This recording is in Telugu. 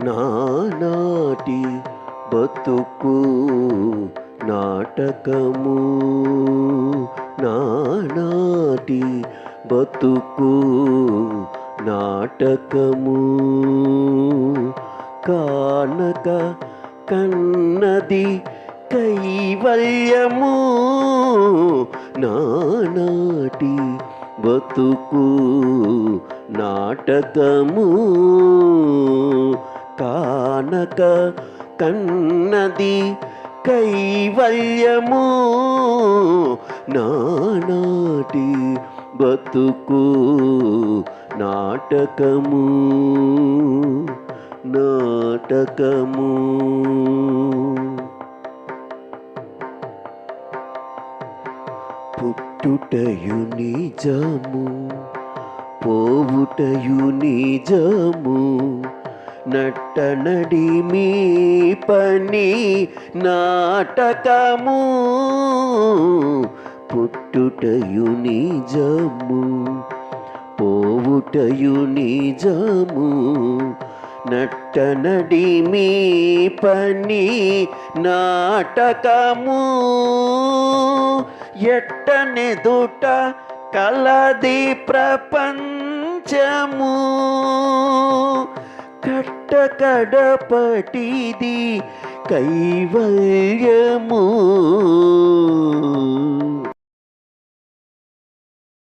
నానాటి బతుకు నాటకము. నానాటి బతుకు నాటకము. కానక కన్నది కైవల్యము. నానాటి బతుకు నాటకము. కాక కన్నది కైవల్యము నానాటి బతుకు నాటకము నాటకము. పుట్టుటయు నిజము పోవుటయు నిజము నట్టనడి మీ పని నాటకము. పుట్టుటయు నిజము పోవుటయు నిజము. నట్టనడి మీ పని నాటకము. ఎట్టనెదుట కలది ప్రపంచము. కట్ట కడపటిది కైవల్యము.